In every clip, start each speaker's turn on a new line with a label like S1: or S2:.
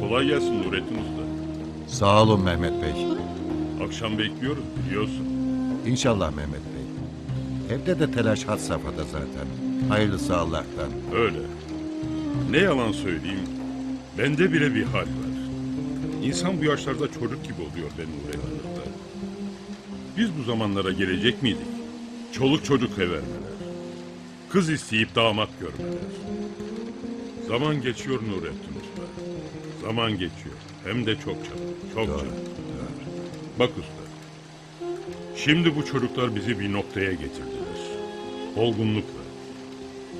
S1: Kolay gelsin Nurettin Usta.
S2: Sağ olun Mehmet Bey.
S1: Akşam bekliyoruz biliyorsun.
S2: İnşallah Mehmet Bey. Evde de telaş had safhada zaten. Hayırlısı Allah'tan.
S1: Öyle. Ne yalan söyleyeyim. Bende bile bir hal var. İnsan bu yaşlarda çocuk gibi oluyor benim Nurettin Usta. Biz bu zamanlara gelecek miydik? Çoluk çocuk vermeler. Kız isteyip damat görmeler. Zaman geçiyor Nurettin. Zaman geçiyor. Hem de çok çabuk. Çok
S2: Doğru.
S1: çabuk. Bak usta. Şimdi bu çocuklar bizi bir noktaya getirdiler. Olgunlukla.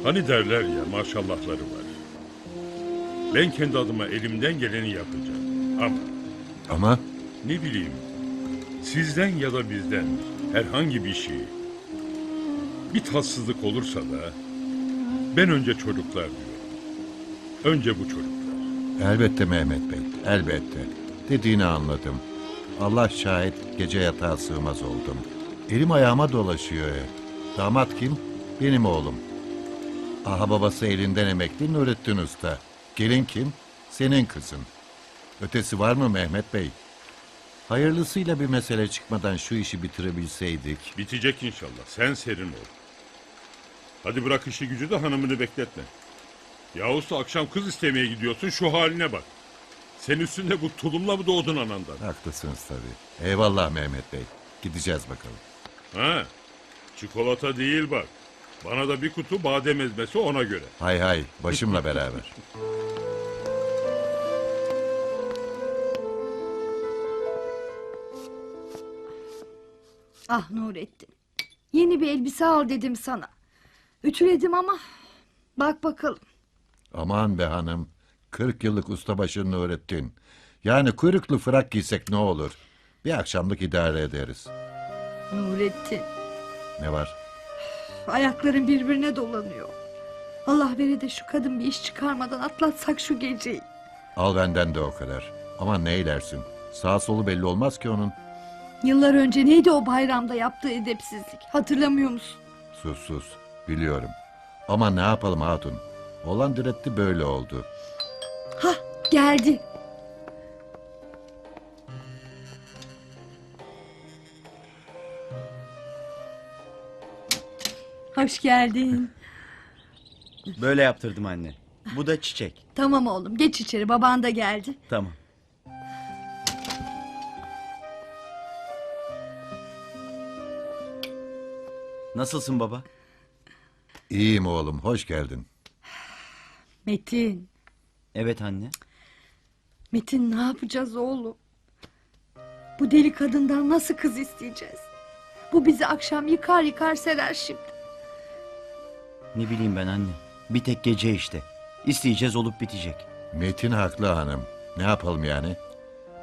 S1: Hani derler ya maşallahları var. Ben kendi adıma elimden geleni yapacağım. Ama
S2: Ama
S1: ne bileyim sizden ya da bizden herhangi bir şey bir tatsızlık olursa da ben önce çocuklar diyorum. Önce bu çocuklar.
S2: Elbette Mehmet Bey. Elbette. Dediğini anladım. Allah şahit gece yatağa sığmaz oldum. Elim ayağıma dolaşıyor. Damat kim? Benim oğlum. Aha babası elinden emekli Nurettin Usta. Gelin kim? Senin kızın. Ötesi var mı Mehmet Bey? Hayırlısıyla bir mesele çıkmadan şu işi bitirebilseydik.
S1: Bitecek inşallah. Sen serin ol. Hadi bırak işi gücü de hanımını bekletme. Yavuz da akşam kız istemeye gidiyorsun şu haline bak. Sen üstünde bu tulumla mı doğdun anandan?
S2: Haklısınız tabii. Eyvallah Mehmet Bey. Gideceğiz bakalım.
S1: Ha? Çikolata değil bak. Bana da bir kutu badem ezmesi ona göre.
S2: Hay hay başımla beraber.
S3: Ah Nurettin. Yeni bir elbise al dedim sana. Ütüledim ama bak bakalım.
S2: Aman be hanım. 40 yıllık ustabaşını öğrettin. Yani kuyruklu frak giysek ne olur? Bir akşamlık idare ederiz.
S3: Nurettin.
S2: Ne var?
S3: Ayakların birbirine dolanıyor. Allah vere de şu kadın bir iş çıkarmadan atlatsak şu geceyi.
S2: Al benden de o kadar. Aman ne eylersin? Sağ solu belli olmaz ki onun.
S3: Yıllar önce neydi o bayramda yaptığı edepsizlik? Hatırlamıyor musun?
S2: Sus sus. Biliyorum. Ama ne yapalım hatun? Olan diretti böyle oldu.
S3: Hah geldi. Hoş geldin.
S4: Böyle yaptırdım anne. Bu da çiçek.
S3: Tamam oğlum geç içeri baban da geldi.
S4: Tamam. Nasılsın baba?
S2: İyiyim oğlum hoş geldin.
S3: Metin.
S4: Evet anne.
S3: Metin ne yapacağız oğlum? Bu deli kadından nasıl kız isteyeceğiz? Bu bizi akşam yıkar yıkar serer şimdi.
S4: Ne bileyim ben anne. Bir tek gece işte. İsteyeceğiz olup bitecek.
S2: Metin haklı hanım. Ne yapalım yani?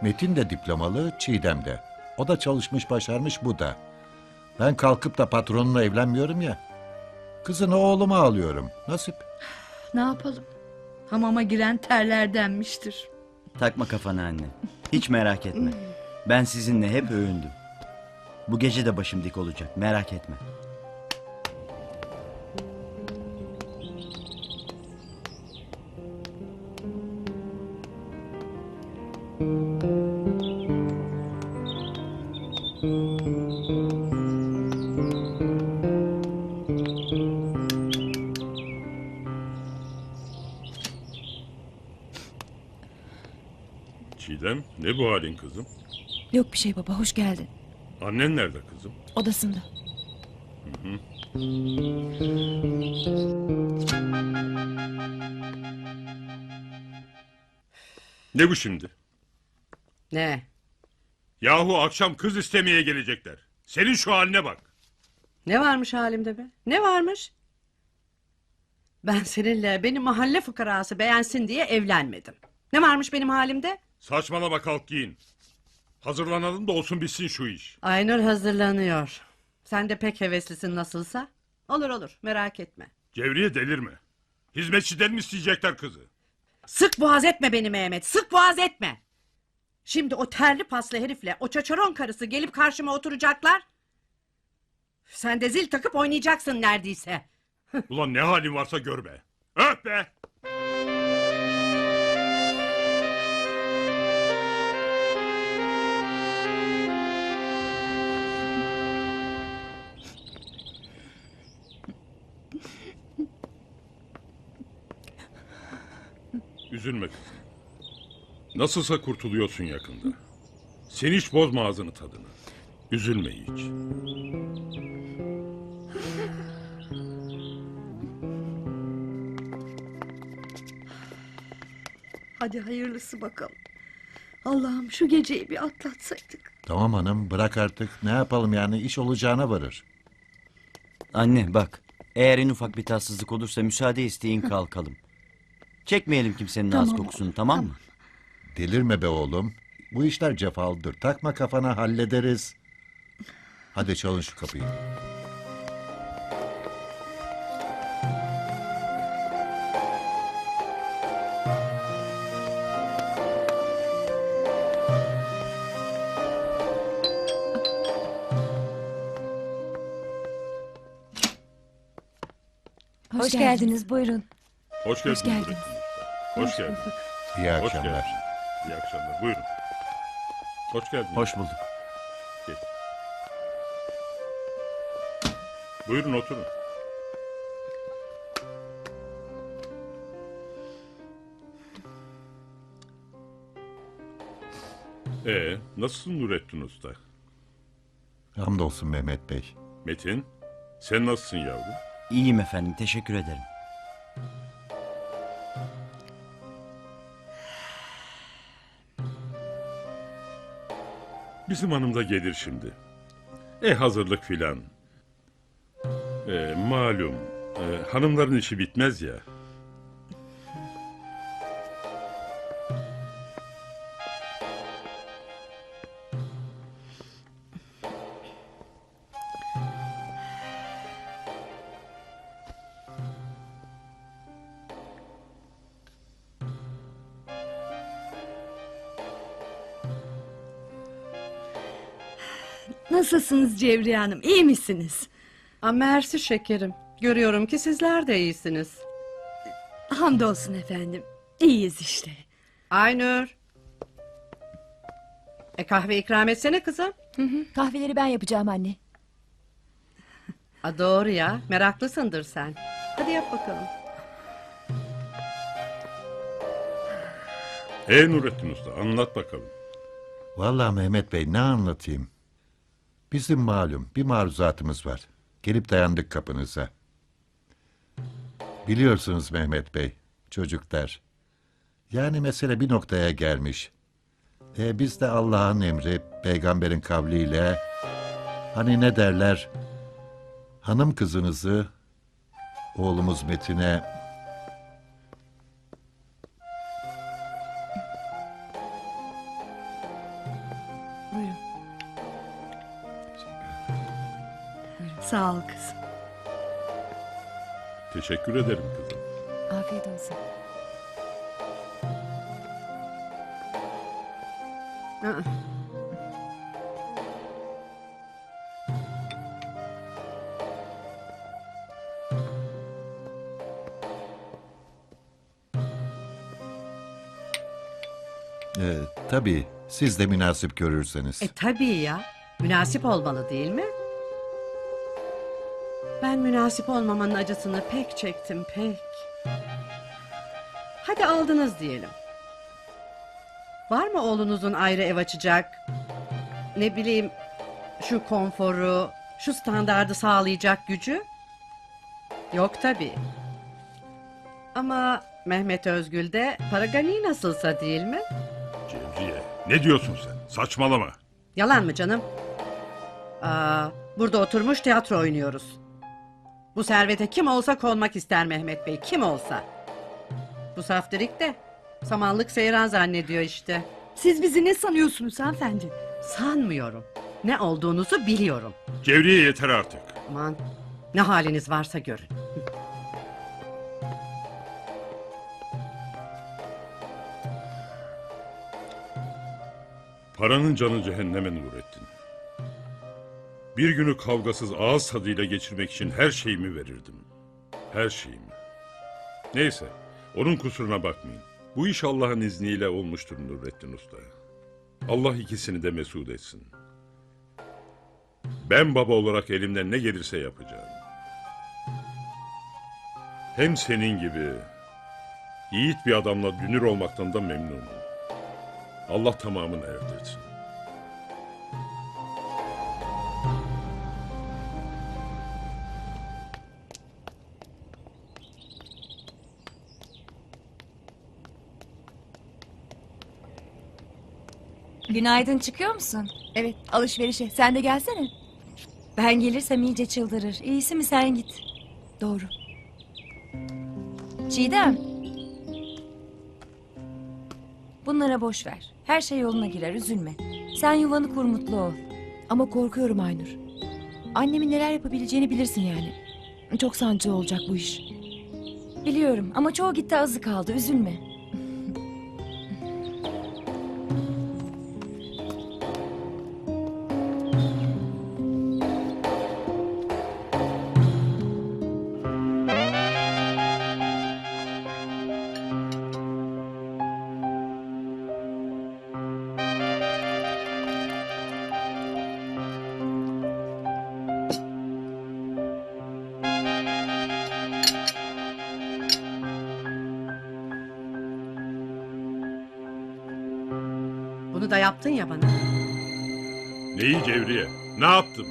S2: Metin de diplomalı, Çiğdem de. O da çalışmış başarmış bu da. Ben kalkıp da patronla evlenmiyorum ya. Kızını oğluma alıyorum. Nasip.
S3: Ne yapalım? Hamama giren terlerdenmiştir.
S4: Takma kafana anne. Hiç merak etme. Ben sizinle hep övündüm. Bu gece de başım dik olacak. Merak etme.
S5: Bir şey baba hoş geldin.
S1: Annen nerede kızım?
S5: Odasında.
S1: Ne bu şimdi?
S6: Ne?
S1: Yahu akşam kız istemeye gelecekler. Senin şu haline bak.
S6: Ne varmış halimde be? Ne varmış? Ben seninle beni mahalle fıkarası beğensin diye evlenmedim. Ne varmış benim halimde?
S1: Saçmalama kalk giyin. Hazırlanalım da olsun bitsin şu iş.
S6: Aynur hazırlanıyor. Sen de pek heveslisin nasılsa. Olur olur merak etme.
S1: Cevriye delirme. Hizmetçiden mi isteyecekler kızı?
S6: Sık boğaz etme beni Mehmet sık boğaz etme. Şimdi o terli paslı herifle o çaçaron karısı gelip karşıma oturacaklar. Sen de zil takıp oynayacaksın neredeyse.
S1: Ulan ne halin varsa gör be. Öp be. Üzülme kızım. Nasılsa kurtuluyorsun yakında. Sen hiç bozma ağzını tadını. Üzülme hiç.
S3: Hadi hayırlısı bakalım. Allah'ım şu geceyi bir atlatsaydık.
S2: Tamam hanım bırak artık. Ne yapalım yani iş olacağına varır.
S4: Anne bak. Eğer en ufak bir tatsızlık olursa müsaade isteyin kalkalım. Çekmeyelim kimsenin ağız
S3: Tamam.
S4: kokusunu tamam mı?
S2: Delirme be oğlum. Bu işler cefalıdır. Takma kafana hallederiz. Hadi çalın şu kapıyı.
S5: Hoş, geldiniz. Buyurun.
S1: Hoş geldin.
S5: Hoş geldin.
S1: Hoş geldin.
S2: İyi
S1: Hoş
S2: akşamlar.
S1: geldin. İyi akşamlar. Buyurun. Hoş geldin.
S4: Hoş bulduk.
S1: Buyurun oturun. Ee, nasılsın Nurettin Usta?
S2: Hamdolsun Mehmet Bey.
S1: Metin, sen nasılsın yavrum?
S4: İyiyim efendim teşekkür ederim.
S1: Bizim hanım da gelir şimdi. E hazırlık filan. E, malum, e, hanımların işi bitmez ya.
S3: Nasılsınız Cevriye Hanım? İyi misiniz?
S6: Aa, mersi şekerim. Görüyorum ki sizler de iyisiniz.
S3: Hamdolsun efendim. İyiyiz işte.
S6: Aynur. E kahve ikram etsene kızım.
S5: Kahveleri ben yapacağım anne.
S6: Aa, doğru ya. Meraklısındır sen. Hadi yap bakalım.
S1: E Nurettin Usta, anlat bakalım.
S2: Vallahi Mehmet Bey ne anlatayım? Bizim malum bir maruzatımız var. Gelip dayandık kapınıza. Biliyorsunuz Mehmet Bey, çocuklar. Yani mesele bir noktaya gelmiş. E biz de Allah'ın emri, peygamberin kavliyle... Hani ne derler? Hanım kızınızı oğlumuz Metin'e
S3: Sağ ol kızım.
S1: Teşekkür ederim kızım.
S5: Afiyet olsun.
S6: Aa,
S2: e, tabii siz de münasip görürseniz.
S6: E tabii ya. Münasip olmalı değil mi? Ben münasip olmamanın acısını pek çektim pek. Hadi aldınız diyelim. Var mı oğlunuzun ayrı ev açacak? Ne bileyim şu konforu, şu standardı sağlayacak gücü? Yok tabii. Ama Mehmet Özgül de Paragani nasılsa değil mi?
S1: Cevriye, ne diyorsun sen? Saçmalama.
S6: Yalan mı canım? Aa, burada oturmuş tiyatro oynuyoruz. Bu servete kim olsa konmak ister Mehmet Bey, kim olsa. Bu saftirik de samanlık seyran zannediyor işte.
S3: Siz bizi ne sanıyorsunuz hanımefendi?
S6: Sanmıyorum. Ne olduğunuzu biliyorum.
S1: Cevriye yeter artık.
S6: Aman ne haliniz varsa görün.
S1: Paranın canı cehenneme nur ettin. Bir günü kavgasız ağız tadıyla geçirmek için her şeyimi verirdim. Her şeyimi. Neyse, onun kusuruna bakmayın. Bu iş Allah'ın izniyle olmuştur Nurettin Usta. Allah ikisini de mesut etsin. Ben baba olarak elimden ne gelirse yapacağım. Hem senin gibi Yiğit bir adamla dünür olmaktan da memnunum. Allah tamamını erdirsin.
S5: Günaydın çıkıyor musun? Evet alışverişe. Sen de gelsene. Ben gelirsem iyice çıldırır. İyisi mi sen git. Doğru. Çiğdem. Bunlara boş ver. Her şey yoluna girer üzülme. Sen yuvanı kur mutlu ol. Ama korkuyorum Aynur. Annemin neler yapabileceğini bilirsin yani. Çok sancı olacak bu iş. Biliyorum ama çoğu gitti azı kaldı üzülme.
S6: Yaptın ya bana.
S1: Neyi Cevriye? Ne yaptım?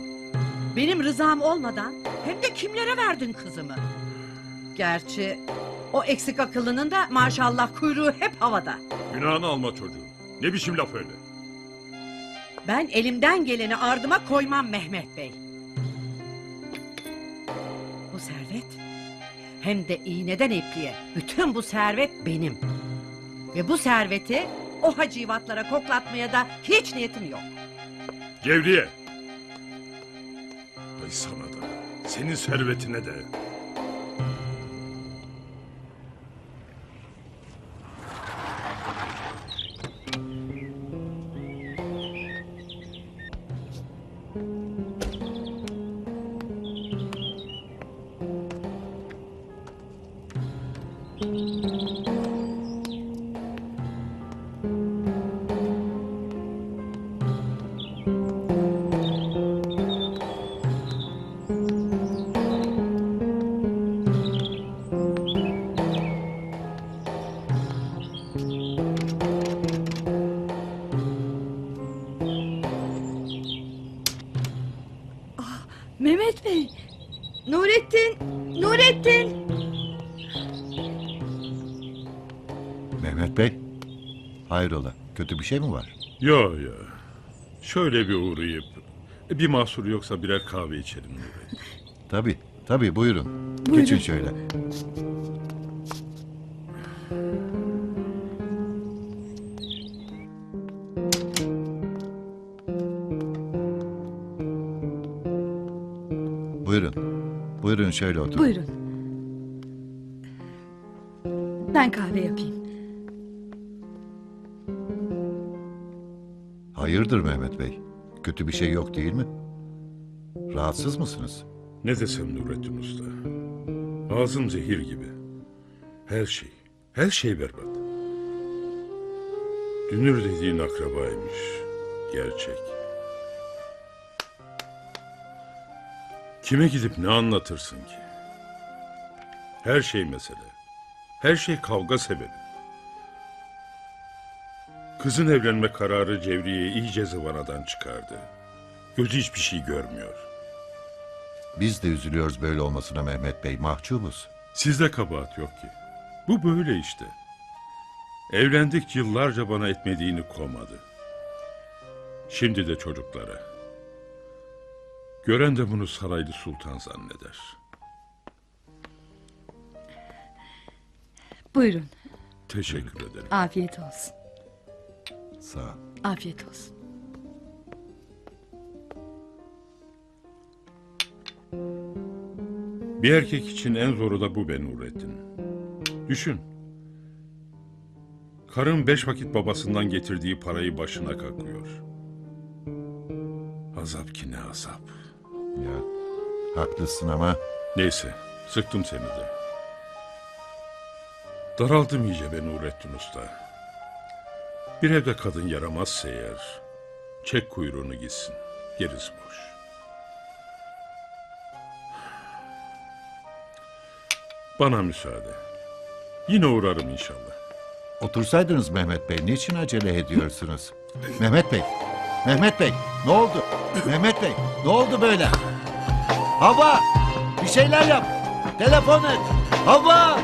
S6: Benim rızam olmadan hem de kimlere verdin kızımı? Gerçi o eksik akıllının da maşallah kuyruğu hep havada.
S1: Günahını alma çocuğu. Ne biçim laf öyle?
S6: Ben elimden geleni ardıma koymam Mehmet Bey. Bu servet hem de iğneden ipliğe bütün bu servet benim. Ve bu serveti o hacivatlara koklatmaya da hiç niyetim yok.
S1: Cevriye! Ay sana da, senin servetine de.
S3: Mehmet Bey. Nurettin. Nurettin.
S2: Mehmet Bey, hayrola? Kötü bir şey mi var?
S1: Yo yo. Şöyle bir uğrayıp, bir mahsur yoksa birer kahve içelim.
S2: Tabii, tabii buyurun.
S3: Buyurun.
S2: Geçin şöyle. Buyurun. Buyurun şöyle oturun.
S3: Buyurun. Ben kahve yapayım.
S2: Hayırdır Mehmet Bey? Kötü bir şey yok değil mi? Rahatsız mısınız?
S1: Ne desem Nurettin Usta. Ağzım zehir gibi. Her şey, her şey berbat. Dünür dediğin akrabaymış. Gerçek. Kime gidip ne anlatırsın ki? Her şey mesele. Her şey kavga sebebi. Kızın evlenme kararı Cevriye'yi iyice zıvanadan çıkardı. Gözü hiçbir şey görmüyor.
S2: Biz de üzülüyoruz böyle olmasına Mehmet Bey. Mahcubuz.
S1: Sizde kabahat yok ki. Bu böyle işte. Evlendik yıllarca bana etmediğini komadı. Şimdi de çocuklara. Gören de bunu saraylı sultan zanneder.
S3: Buyurun.
S1: Teşekkür ederim.
S3: Afiyet olsun.
S2: Sağ ol.
S3: Afiyet olsun.
S1: Bir erkek için en zoru da bu be Nurettin. Düşün. Karın beş vakit babasından getirdiği parayı başına kakıyor. Azap ki ne azap.
S2: Ya, haklısın ama
S1: Neyse, sıktım seni de. Daraldım iyice be Nurettin Usta. Bir evde kadın yaramazsa eğer, çek kuyruğunu gitsin, gerisi boş. Bana müsaade. Yine uğrarım inşallah.
S2: Otursaydınız Mehmet Bey. Niçin acele ediyorsunuz? Mehmet Bey. Mehmet Bey. Ne oldu? Mehmet Bey. Ne oldu böyle? Hava. Bir şeyler yap. Telefon et. Hava.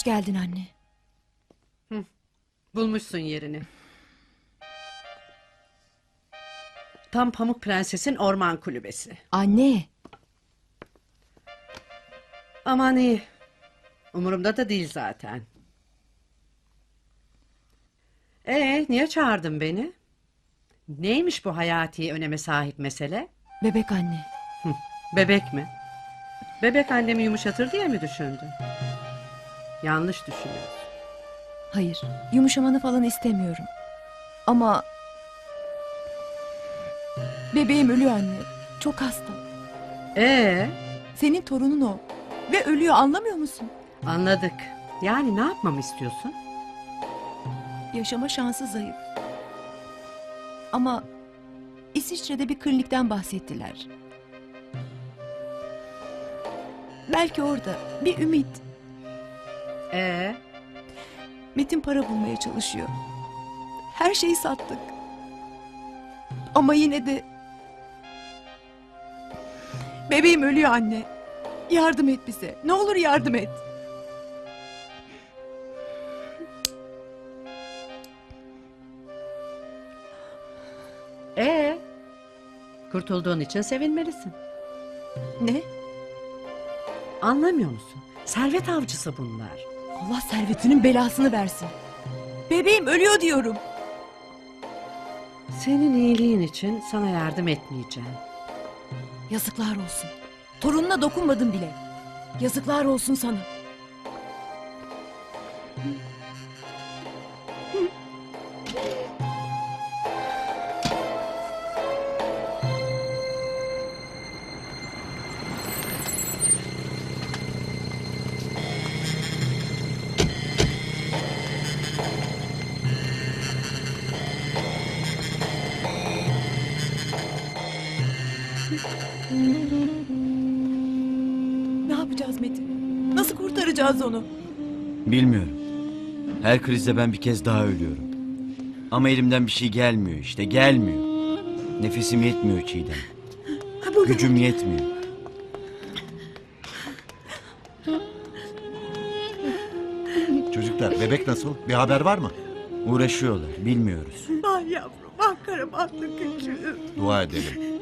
S5: Hoş geldin anne.
S6: Bulmuşsun yerini. Tam Pamuk Prenses'in orman kulübesi.
S5: Anne.
S6: Aman iyi. Umurumda da değil zaten. Ee, niye çağırdın beni? Neymiş bu hayati öneme sahip mesele?
S5: Bebek anne.
S6: Bebek mi? Bebek annemi yumuşatır diye mi düşündün? Yanlış düşünüyorsun.
S5: Hayır. Yumuşamanı falan istemiyorum. Ama... Bebeğim ölüyor anne. Çok hasta.
S6: Ee,
S5: Senin torunun o. Ve ölüyor anlamıyor musun?
S6: anladık. Yani ne yapmamı istiyorsun?
S5: Yaşama şansı zayıf. Ama İsviçre'de bir klinikten bahsettiler. Belki orada bir ümit.
S6: Ee,
S5: Metin para bulmaya çalışıyor. Her şeyi sattık. Ama yine de... Bebeğim ölüyor anne. Yardım et bize. Ne olur yardım et.
S6: ee, kurtulduğun için sevinmelisin.
S5: Ne?
S6: Anlamıyor musun? Servet avcısı bunlar.
S5: Allah servetinin belasını versin. Bebeğim ölüyor diyorum.
S6: Senin iyiliğin için sana yardım etmeyeceğim.
S5: Yazıklar olsun. Torununa dokunmadım bile. Yazıklar olsun sana. Ne yapacağız Metin? Nasıl kurtaracağız onu?
S4: Bilmiyorum. Her krizde ben bir kez daha ölüyorum. Ama elimden bir şey gelmiyor işte gelmiyor. Nefesim yetmiyor Çiğdem. Gücüm yetmiyor.
S2: Çocuklar bebek nasıl? Bir haber var mı?
S4: Uğraşıyorlar bilmiyoruz.
S6: Ah yavrum, ah karım, ah küçüğüm.
S2: Dua edelim.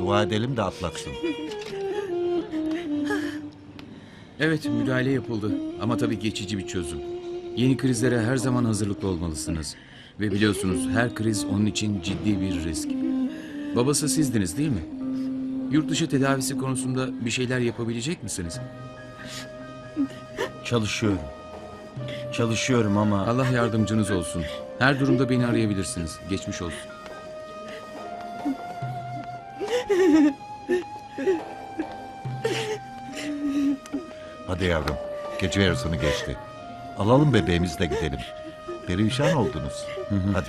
S2: Dua edelim de atlatsın.
S7: Evet müdahale yapıldı ama tabii geçici bir çözüm. Yeni krizlere her zaman hazırlıklı olmalısınız. Ve biliyorsunuz her kriz onun için ciddi bir risk. Babası sizdiniz değil mi? Yurt dışı tedavisi konusunda bir şeyler yapabilecek misiniz?
S4: Çalışıyorum. Çalışıyorum ama
S7: Allah yardımcınız olsun. Her durumda beni arayabilirsiniz. Geçmiş olsun.
S2: Hadi yavrum. Gece yarısını geçti. Alalım bebeğimizi de gidelim. Perişan oldunuz. Hadi.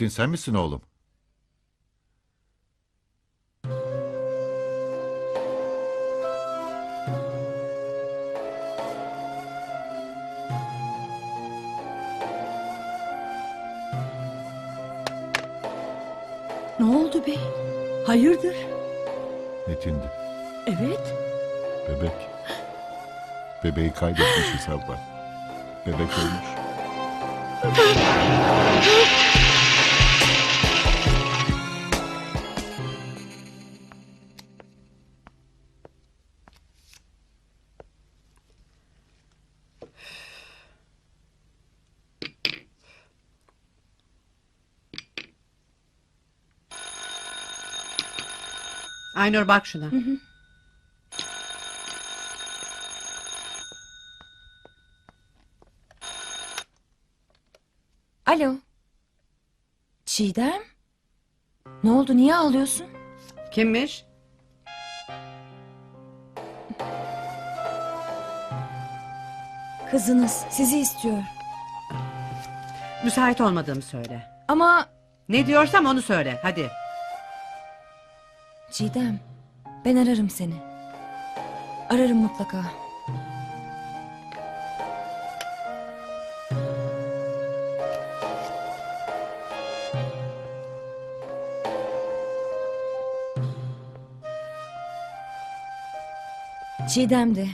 S2: Metin sen misin oğlum?
S8: Ne oldu bey? Hayırdır?
S2: Metin'di.
S8: Evet.
S2: Bebek. Bebeği kaybetmişiz abla. Bebek ölmüş.
S3: Aynur bak şuna.
S5: Alo. Çiğdem? Ne oldu niye ağlıyorsun?
S3: Kimmiş?
S5: Kızınız sizi istiyor.
S3: Müsait olmadığımı söyle.
S5: Ama
S3: Ne diyorsam onu söyle. Hadi.
S5: Çiğdem ben ararım seni. Ararım mutlaka. Çiğdem de.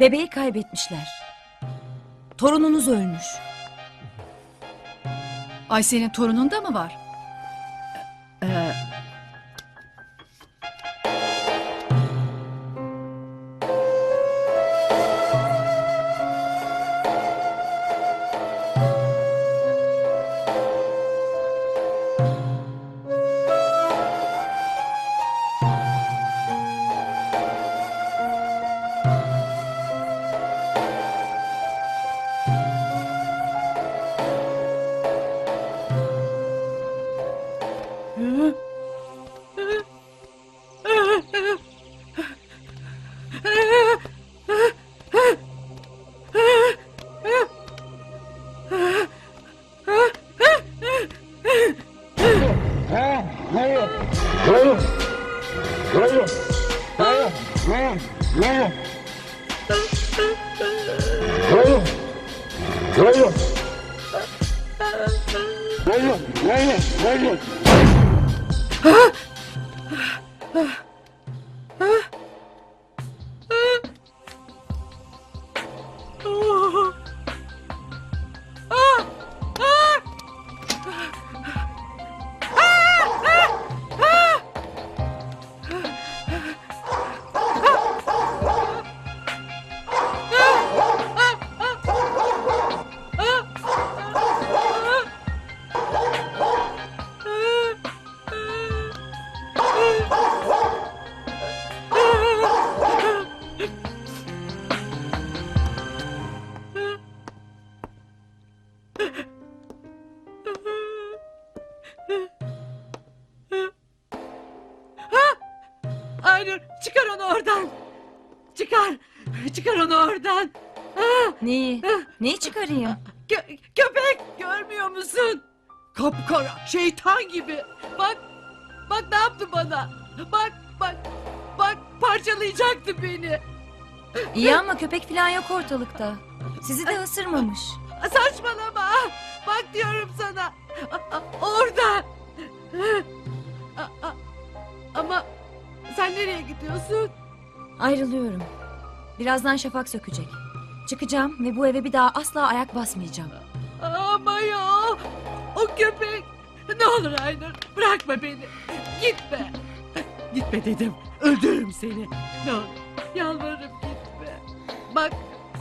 S5: Bebeği kaybetmişler. Torununuz ölmüş.
S8: Ayşe'nin torunun da mı var?
S3: Neyle? Neyle? Neyle? Aynur çıkar onu oradan. Çıkar. Çıkar onu oradan. Ah,
S5: Neyi? Neyi çıkarayım?
S3: kö- köpek görmüyor musun? Kapkara şeytan gibi. Bak bak ne yaptı bana. Bak bak bak parçalayacaktı beni.
S5: İyi ama köpek falan yok ortalıkta. Sizi de ısırmamış.
S3: Saçmalama. Bak diyorum sana. A- a- Orada. A- a- Ama sen nereye gidiyorsun?
S5: Ayrılıyorum. Birazdan şafak sökecek. Çıkacağım ve bu eve bir daha asla ayak basmayacağım.
S3: Ama ya. O köpek. Ne olur Aynur bırakma beni. Gitme. Gitme dedim. Öldürürüm seni. Ne olur. Yalvarırım gitme. Bak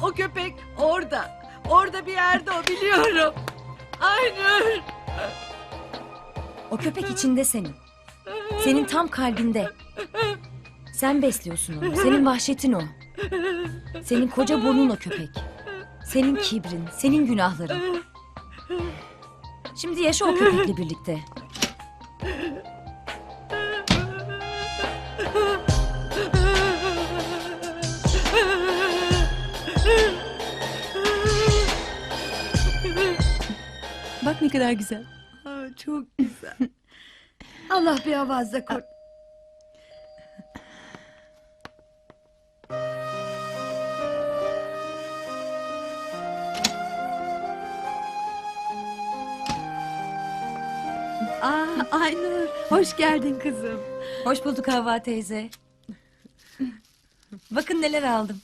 S3: o köpek orada. Orada bir yerde o biliyorum. Aynur.
S5: O köpek içinde senin. Senin tam kalbinde. Sen besliyorsun onu. Senin vahşetin o. Senin koca burnun o köpek. Senin kibrin, senin günahların. Şimdi yaşa o köpekle birlikte.
S9: Bak ne kadar güzel.
S3: Aa, çok güzel. Allah bir avazda koy. Aa, Aynur, hoş geldin kızım.
S5: Hoş bulduk Havva teyze. Bakın neler aldım.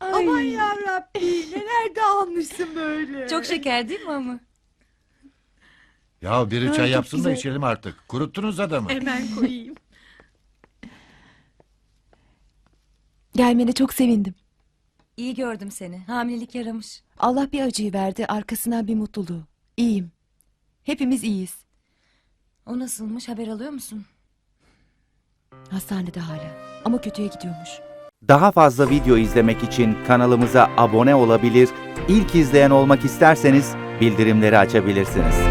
S3: Aman yarabbi, neler de almışsın böyle.
S5: Çok şeker değil mi ama?
S2: Ya biri çay yapsın da içelim artık. Kuruttunuz adamı.
S3: Hemen koyayım.
S9: Gelmene çok sevindim.
S5: İyi gördüm seni. Hamilelik yaramış.
S9: Allah bir acıyı verdi arkasından bir mutluluğu. İyiyim. Hepimiz iyiyiz.
S5: O nasılmış haber alıyor musun?
S9: Hastanede hala. Ama kötüye gidiyormuş.
S10: Daha fazla video izlemek için kanalımıza abone olabilir, ilk izleyen olmak isterseniz bildirimleri açabilirsiniz.